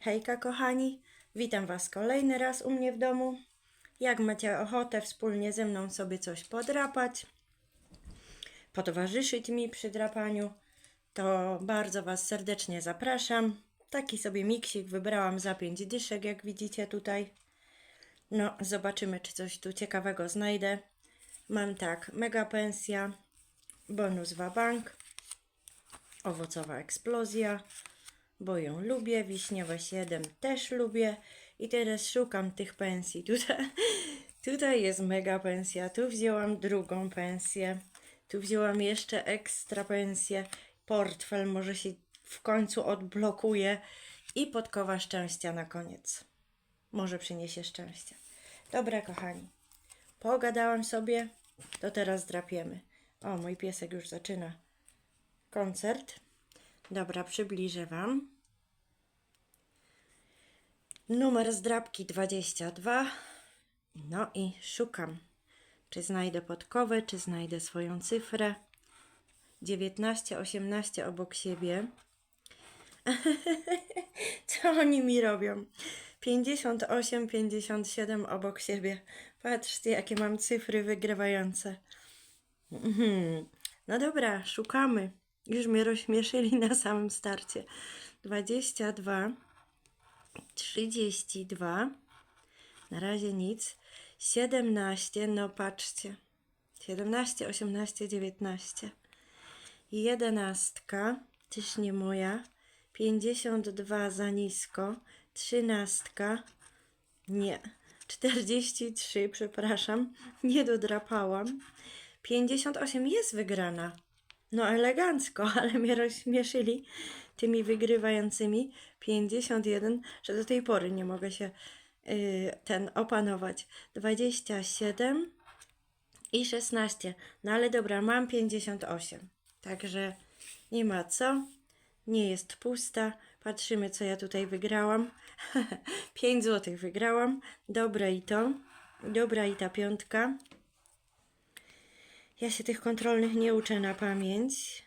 Hejka kochani, witam Was kolejny raz u mnie w domu. Jak macie ochotę wspólnie ze mną sobie coś podrapać, potowarzyszyć mi przy drapaniu, to bardzo Was serdecznie zapraszam. Taki sobie miksik wybrałam za 5 dyszek, jak widzicie tutaj. No, zobaczymy, czy coś tu ciekawego znajdę. Mam tak, mega pensja, bonus wabank, owocowa eksplozja, bo ją lubię, wiśniowe 7 też lubię i teraz szukam tych pensji. Tutaj, tutaj jest mega pensja, tu wzięłam drugą pensję, tu wzięłam jeszcze ekstra pensję, portfel może się w końcu odblokuje i podkowa szczęścia na koniec. Może przyniesie szczęście. Dobra, kochani, pogadałam sobie, to teraz drapiemy. O, mój piesek już zaczyna koncert. Dobra, przybliżę Wam. Numer zdrabki 22. No i szukam, czy znajdę podkowę, czy znajdę swoją cyfrę. 19, 18 obok siebie. Co oni mi robią? 58, 57 obok siebie. Patrzcie, jakie mam cyfry wygrywające. Mhm. No dobra, szukamy. Już mnie rozśmieszyli na samym starcie. 22, 32, na razie nic. 17, no patrzcie. 17, 18, 19. 11, też nie moja. 52 za nisko. 13, nie. 43, przepraszam, nie dodrapałam. 58 jest wygrana. No elegancko, ale mnie rozśmieszyli tymi wygrywającymi 51, że do tej pory nie mogę się y, ten opanować. 27 i 16. No ale dobra, mam 58. Także nie ma co. Nie jest pusta. Patrzymy, co ja tutaj wygrałam. 5 zł wygrałam. Dobre i to. Dobra i ta piątka. Ja się tych kontrolnych nie uczę na pamięć.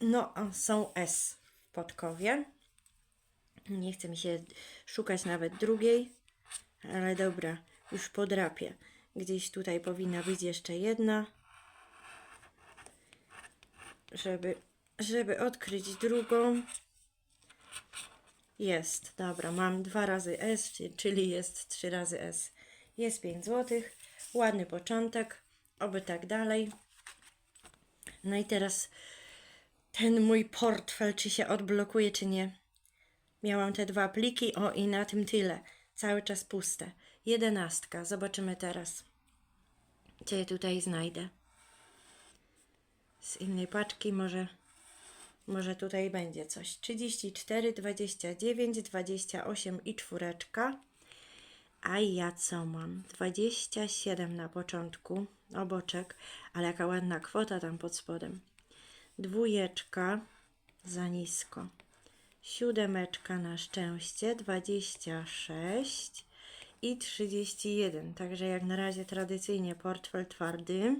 No, są S w podkowie. Nie chce mi się szukać nawet drugiej, ale dobra, już podrapię. Gdzieś tutaj powinna być jeszcze jedna, żeby, żeby odkryć drugą. Jest, dobra, mam dwa razy S, czy- czyli jest trzy razy S. Jest 5 zł, ładny początek, oby tak dalej. No i teraz ten mój portfel, czy się odblokuje, czy nie. Miałam te dwa pliki, o i na tym tyle. Cały czas puste. Jedenastka, zobaczymy teraz. Co ja tutaj znajdę. Z innej paczki może, może tutaj będzie coś. 34, 29, 28 i czwóreczka. A ja co mam? 27 na początku, oboczek, ale jaka ładna kwota tam pod spodem. Dwójeczka za nisko. Siódemeczka na szczęście, 26 i 31. Także jak na razie tradycyjnie portfel twardy,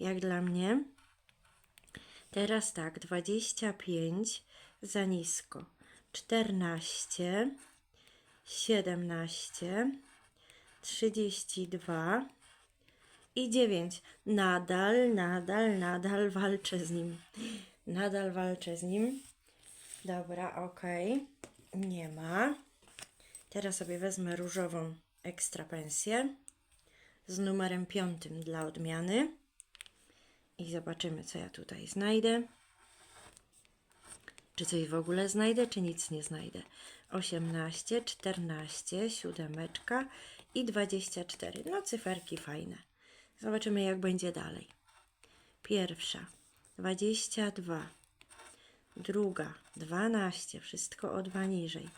jak dla mnie. Teraz tak, 25 za nisko, 14, 17, 32 i 9. Nadal, nadal, nadal walczę z nim. Nadal walczę z nim. Dobra, okej. Nie ma. Teraz sobie wezmę różową ekstra pensję z numerem piątym dla odmiany. I zobaczymy, co ja tutaj znajdę. Czy coś w ogóle znajdę, czy nic nie znajdę. 18, 14, siódemeczka i 24. No, cyferki fajne. Zobaczymy, jak będzie dalej. Pierwsza 22, druga 12, wszystko o dwa niżej.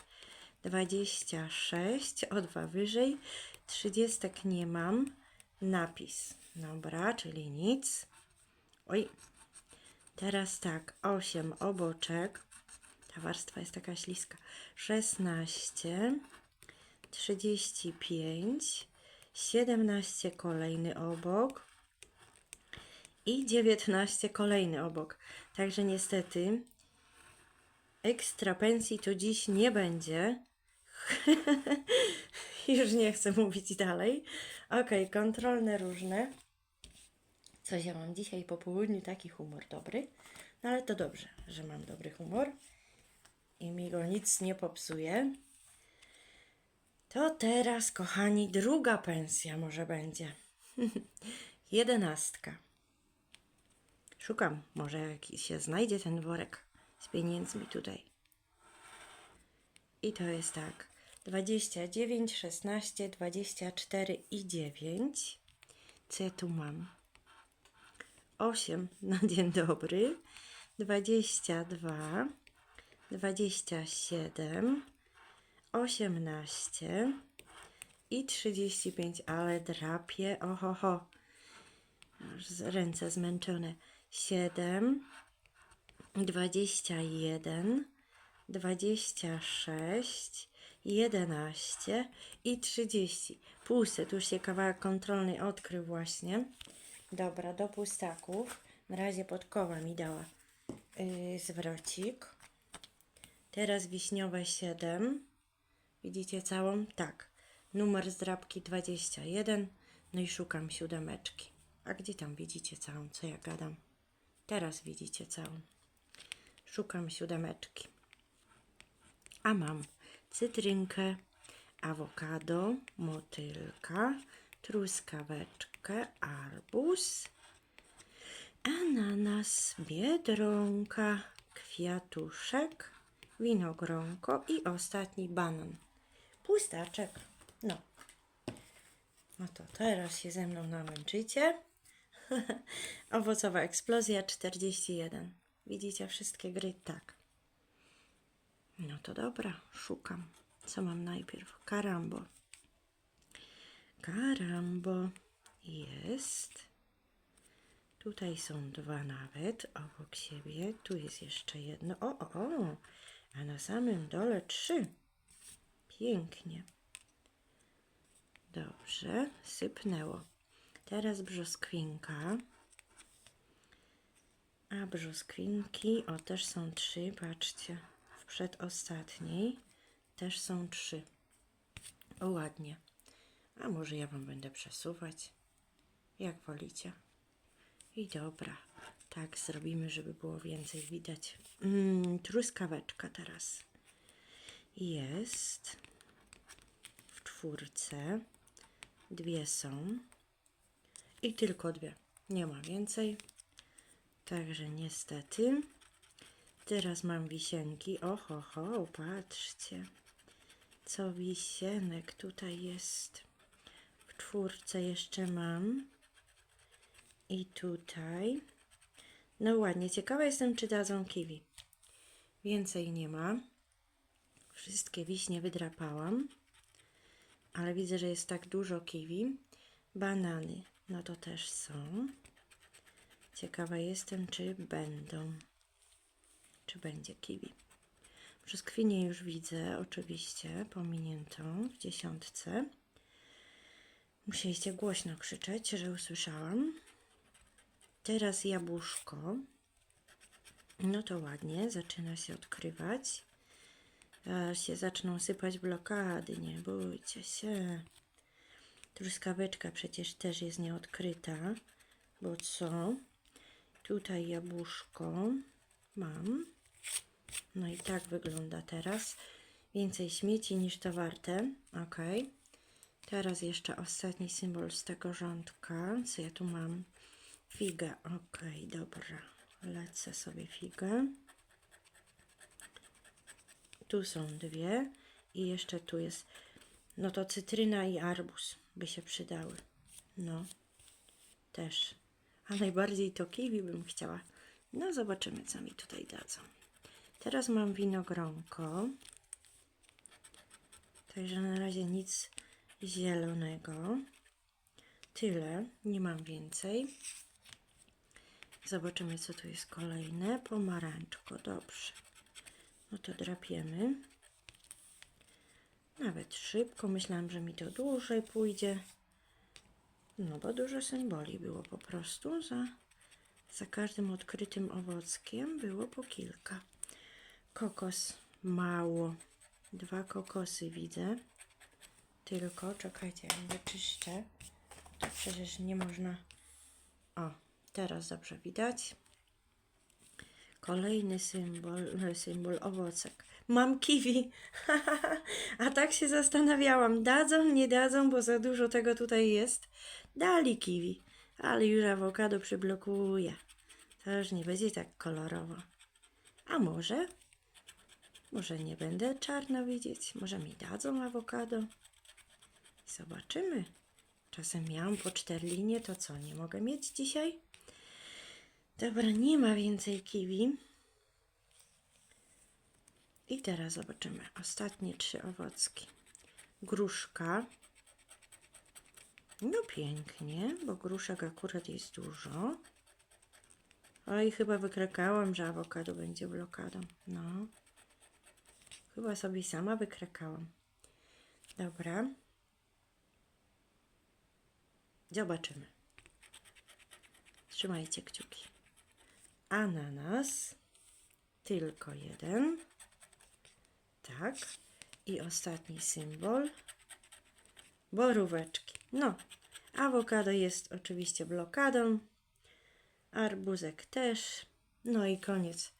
26, o dwa wyżej. 30 nie mam. Napis. Dobra, czyli nic. Oj, Teraz tak, 8 oboczek. Warstwa jest taka śliska. 16, 35, 17 kolejny obok i 19 kolejny obok. Także niestety Ekstra pensji to dziś nie będzie. Już nie chcę mówić dalej. Ok, kontrolne różne. Coś ja mam dzisiaj po południu taki humor dobry. No ale to dobrze, że mam dobry humor i mi go nic nie popsuje. To teraz, kochani, druga pensja może będzie. Jedenastka. Szukam, może jakiś się znajdzie ten worek z pieniędzmi tutaj. I to jest tak. 29, 16, 24 i 9. Co ja tu mam? 8 na dzień dobry. 22, 27, 18 i 35, ale drapie, ohoho, aż ręce zmęczone, 7, 21, 26, 11 i 30. Pusty, tu się kawałek kontrolny odkrył właśnie. Dobra, do pustaków. Na razie podkowa mi dała yy, zwrocik. Teraz wiśniowe 7. Widzicie całą? Tak. Numer zdrabki 21. No i szukam siódemeczki. A gdzie tam widzicie całą, co ja gadam? Teraz widzicie całą. Szukam siódemeczki. A mam cytrynkę, awokado, motylka, truskaweczkę, arbuz, ananas, biedronka, kwiatuszek, winogronko i ostatni banan. Pustaczek. No. No to teraz się ze mną namęczycie. Owocowa eksplozja 41. Widzicie wszystkie gry? Tak. No to dobra, szukam. Co mam najpierw? Karambo. Karambo jest. Tutaj są dwa nawet obok siebie. Tu jest jeszcze jedno. O, o, o. A na samym dole trzy. Pięknie. Dobrze, sypnęło. Teraz brzoskwinka. A brzoskwinki, o też są trzy, patrzcie. W przedostatniej też są trzy. O, ładnie. A może ja wam będę przesuwać? Jak wolicie. I dobra. Tak zrobimy, żeby było więcej widać. Mm, truskaweczka teraz. Jest w czwórce. Dwie są. I tylko dwie. Nie ma więcej. Także niestety. Teraz mam wisienki. Oho, ho, patrzcie. Co wisienek tutaj jest. W czwórce jeszcze mam. I tutaj. No ładnie. Ciekawa jestem, czy dadzą kiwi. Więcej nie ma. Wszystkie wiśnie wydrapałam. Ale widzę, że jest tak dużo kiwi. Banany. No to też są. Ciekawa jestem, czy będą. Czy będzie kiwi. Brzoskwinię już widzę, oczywiście, pominiętą w dziesiątce. Musieliście głośno krzyczeć, że usłyszałam. Teraz jabłuszko. No to ładnie, zaczyna się odkrywać. Aż się zaczną sypać blokady, nie bójcie się. Truskaweczka przecież też jest nieodkryta, bo co? Tutaj jabłuszko mam. No i tak wygląda teraz. Więcej śmieci niż to warte. Ok. Teraz jeszcze ostatni symbol z tego rządka. Co ja tu mam? Figę. Ok, dobra. Lecę sobie figę. Tu są dwie. I jeszcze tu jest. No to cytryna i arbuz by się przydały. No. Też. A najbardziej to kiwi bym chciała. No zobaczymy, co mi tutaj dadzą. Teraz mam winogronko. Także na razie nic zielonego. Tyle, nie mam więcej. Zobaczymy, co tu jest kolejne. Pomarańczko, dobrze. No to drapiemy. Nawet szybko. Myślałam, że mi to dłużej pójdzie. No bo dużo symboli było po prostu. Za, za każdym odkrytym owockiem było po kilka. Kokos mało. Dwa kokosy widzę. Tylko, czekajcie, ja wyczyszczę. To przecież nie można. O, teraz dobrze widać. Kolejny symbol, e, symbol owocek. Mam kiwi. A tak się zastanawiałam, dadzą, nie dadzą, bo za dużo tego tutaj jest. Dali kiwi, ale już awokado przyblokuje. To już nie będzie tak kolorowo. A może? Może nie będę czarno widzieć? Może mi dadzą awokado? Zobaczymy. Czasem miałam po cztery linie, to co, nie mogę mieć dzisiaj? Dobra, nie ma więcej kiwi. I teraz zobaczymy ostatnie trzy owocki. Gruszka. No pięknie, bo gruszek akurat jest dużo. Oj, chyba wykrakałam, że awokado będzie blokadą. No. Chyba sobie sama wykrakałam. Dobra. Zobaczymy. Trzymajcie kciuki. Ananas. Tylko jeden. Tak. I ostatni symbol. Boróweczki. No. Awokado jest oczywiście blokadą. Arbuzek też. No i koniec.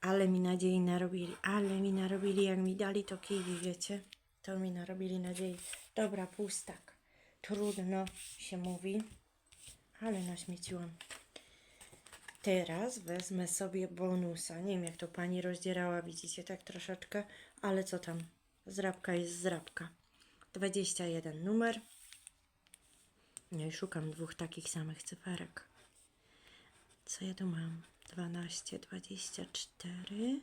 Ale mi nadziei narobili. Ale mi narobili, jak mi dali to kiwi, wiecie? To mi narobili nadziei. Dobra, pustak. Trudno się mówi. Ale naśmieciłam. Teraz wezmę sobie bonusa. Nie wiem, jak to pani rozdzierała, widzicie, tak troszeczkę. Ale co tam? Zrabka jest zrabka. 21 numer. No i szukam dwóch takich samych cyferek. Co ja tu mam? 12, 24,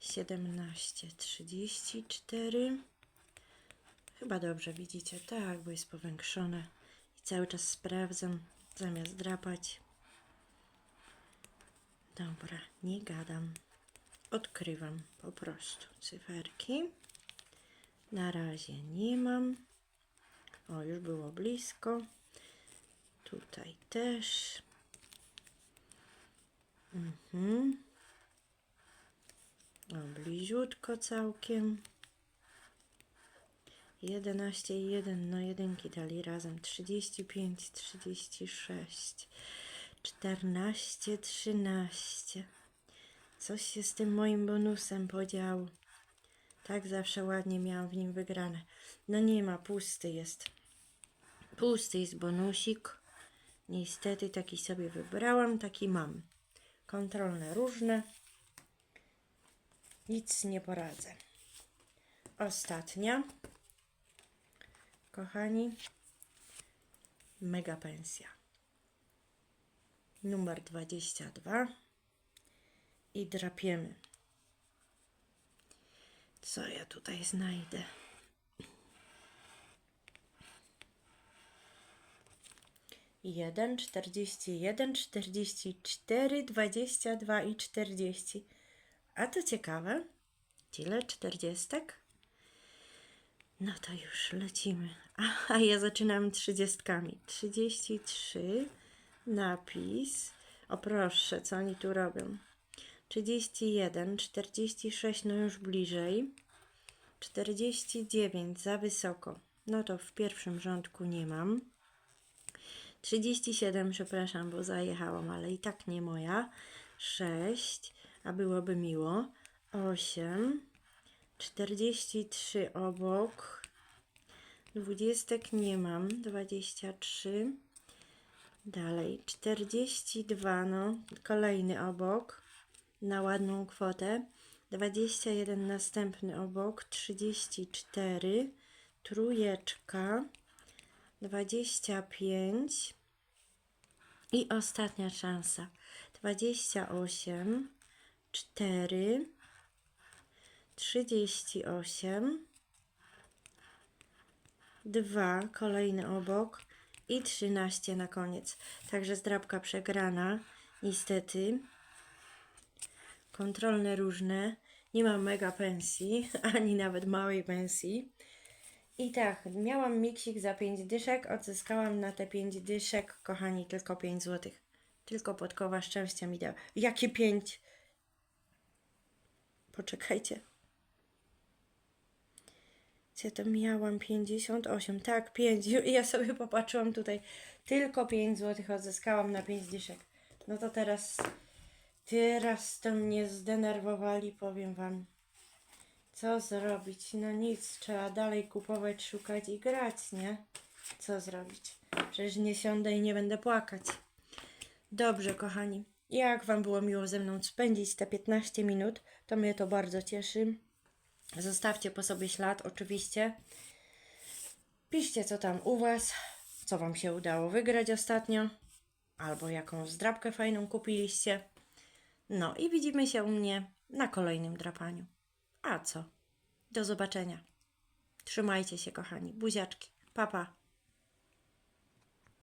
17, 34. Chyba dobrze widzicie, tak, bo jest powiększone. I cały czas sprawdzam, zamiast drapać. Dobra, nie gadam. Odkrywam po prostu cyferki. Na razie nie mam. O, już było blisko. Tutaj też. Mhm. O, bliziutko całkiem. 11 i 1, no jedynki dali razem. 35, 36, 14, 13. Coś się z tym moim bonusem podziało. Tak zawsze ładnie miałam w nim wygrane. No nie ma, pusty jest. Pusty jest bonusik. Niestety taki sobie wybrałam, taki mam. Kontrolne różne. Nic nie poradzę. Ostatnia. Kochani. Mega pensja. Numer 22. I drapiemy. Co ja tutaj znajdę? Jeden, czterdzieści jeden, czterdzieści cztery, dwadzieścia dwa i czterdzieści. A to ciekawe. Tyle czterdziestek? No to już lecimy. A, ja zaczynam trzydziestkami. Trzydzieści trzy. Napis. O proszę, co oni tu robią? 31, 46, no już bliżej. 49 za wysoko. No to w pierwszym rządku nie mam. 37, przepraszam, bo zajechałam, ale i tak nie moja. 6, a byłoby miło. 8, 43 obok. Dwudziestek nie mam. 23. Dalej 42, no kolejny obok na ładną kwotę. 21 następny obok, 34, trójeczka, 25 i ostatnia szansa. 28, 4, 38, 2, kolejny obok i 13 na koniec. Także zdrabka przegrana, niestety kontrolne różne. Nie mam mega pensji, ani nawet małej pensji. I tak, miałam miksik za 5 dyszek, odzyskałam na te 5 dyszek, kochani, tylko 5 złotych. Tylko podkowa szczęścia mi dała. Jakie 5? Poczekajcie. Gdzie to miałam? 58. Tak, 5. I ja sobie popatrzyłam tutaj. Tylko 5 złotych odzyskałam na 5 dyszek. No to teraz... Teraz to mnie zdenerwowali, powiem wam. Co zrobić? No nic, trzeba dalej kupować, szukać i grać, nie? Co zrobić? Przecież nie siądę i nie będę płakać. Dobrze, kochani. Jak Wam było miło ze mną spędzić te 15 minut, to mnie to bardzo cieszy. Zostawcie po sobie ślad, oczywiście. Piszcie, co tam u Was, co Wam się udało wygrać ostatnio, albo jaką zdrabkę fajną kupiliście. No i widzimy się u mnie na kolejnym drapaniu. A co? Do zobaczenia. Trzymajcie się, kochani. Buziaczki. Papa. Pa.